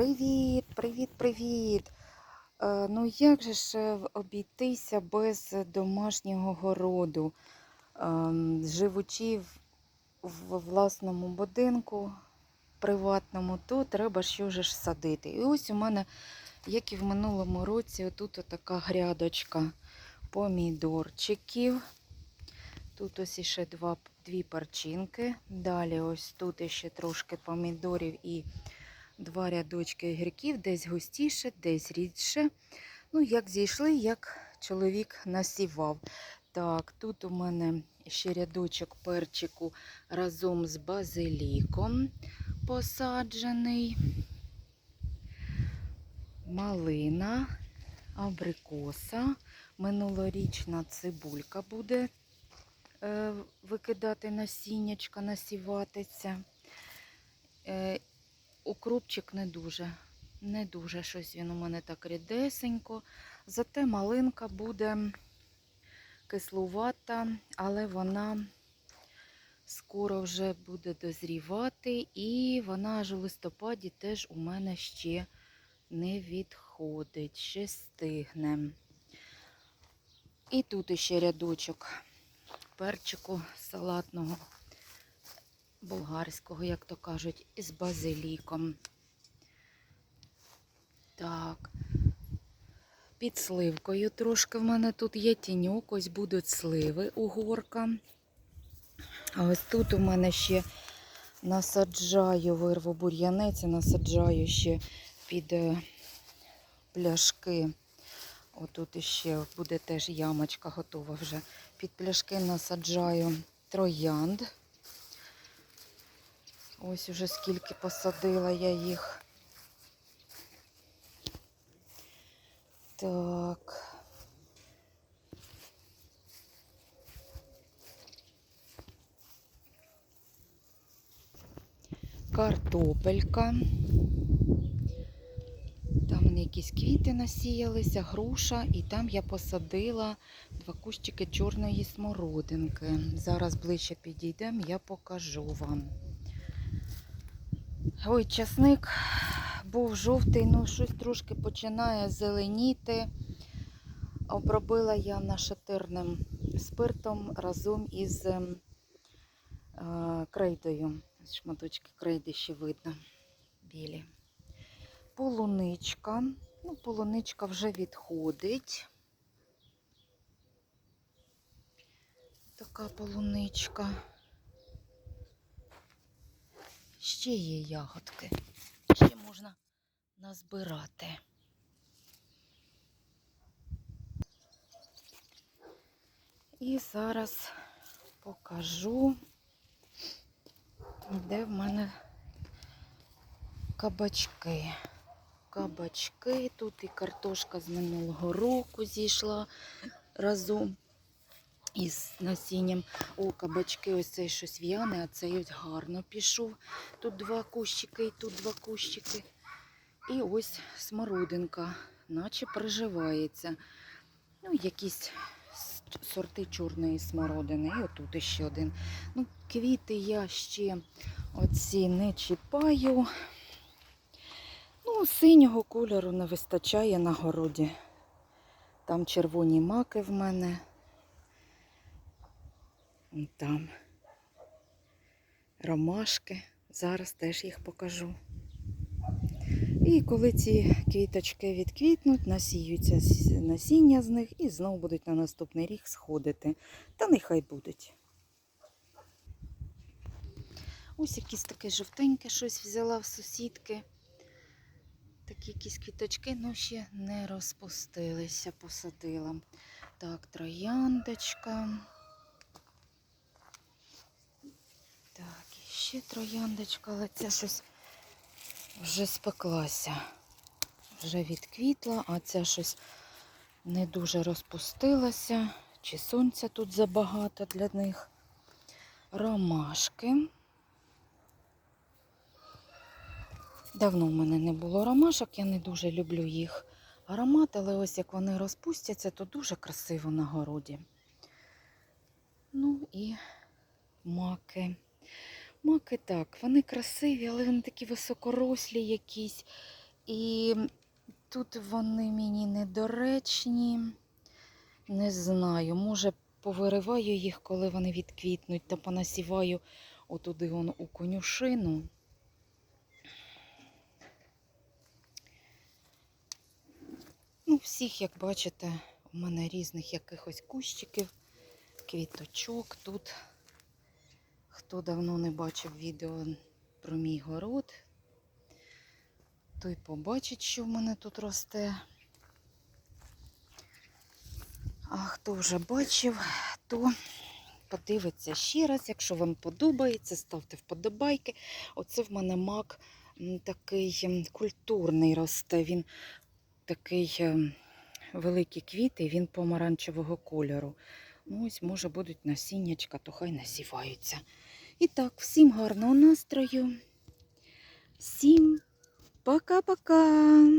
Привіт, привіт, привіт. Е, ну як же ж е, обійтися без домашнього городу? Ем, живучи в, власному будинку приватному, то треба що ж садити. І ось у мене, як і в минулому році, отут така грядочка помідорчиків. Тут ось іще два, дві парчинки. Далі ось тут іще трошки помідорів і два рядочки огірків, десь густіше, десь рідше. Ну, як зійшли, як чоловік насівав. Так, тут у мене ще рядочок перчику разом з базиліком посаджений. Малина, абрикоса, минулорічна цибулька буде е, викидати насіннячка, насіватися. Укропчик не дуже. Не дуже щось він у мене так рідесенько. Зате малинка буде кислувата, але вона скоро вже буде дозрівати, і вона аж у листопаді теж у мене ще не відходить, ще стигне. І тут ще рядочок перчику салатного, болгарського, як то кажуть, із базиліком. Так. Під сливкою трошки в мене тут є тіньок, ось будуть сливи угорка. А ось тут у мене ще насаджаю вирву бур'янець, насаджаю ще під е, пляшки. Отут ще буде теж ямочка готова вже. Під пляшки насаджаю троянд. Ось уже скільки посадила я їх. Так. Картопелька. Там вони якісь квіти насіялися, груша, і там я посадила два кущики чорної смородинки. Зараз ближче підійдемо, я покажу вам. Ой, часник був жовтий, ну щось трошки починає зеленіти. Обробила я нашатирним спиртом разом із е, крейдою. Шматочки крейди ще видно білі. Полуничка. Ну, полуничка вже відходить. Така полуничка. Ще є ягодки. Ще можна назбирати. І зараз покажу, де в мене кабачки. Кабачки. Тут і картошка з минулого року зійшла разом із насінням. О, кабачки, ось цей щось в'яне, а цей ось гарно пішов. Тут два кущики і тут два кущики. І ось смородинка, наче приживається. Ну, якісь сорти чорної смородини. І отут ще один. Ну, Квіти я ще оці не чіпаю. Ну, синього кольору не вистачає на городі. Там червоні маки в мене. Вон Там ромашки. Зараз теж їх покажу. І коли ці квіточки відквітнуть, насіються насіння з них і знову будуть на наступний рік сходити. Та нехай будуть. Ось якісь таке жовтеньке щось взяла в сусідки. Такі якісь квіточки, ну ще не розпустилися, посадила. Так, трояндочка. Так, і ще трояндочка, але ця щось вже спеклася. Вже відквітла, а ця щось не дуже розпустилася. Чи сонця тут забагато для них. Ромашки. Давно в мене не було ромашок, я не дуже люблю їх аромат, але ось як вони розпустяться, то дуже красиво на городі. Ну і маки. Маки так, вони красиві, але вони такі високорослі якісь. І тут вони мені недоречні. Не знаю, може повириваю їх, коли вони відквітнуть, та понасіваю отуди он у конюшину. Ну, всіх, як бачите, у мене різних якихось кущиків, квіточок тут. Хто давно не бачив відео про мій город, той побачить, що в мене тут росте. А хто вже бачив, то подивиться ще раз. Якщо вам подобається, ставте вподобайки. Оце в мене мак такий культурний росте. Він такий ем, великі квіти, він помаранчевого кольору. Ну, ось, може, будуть насіннячка, то хай насіваються. І так, всім гарного настрою. Всім пока-пока.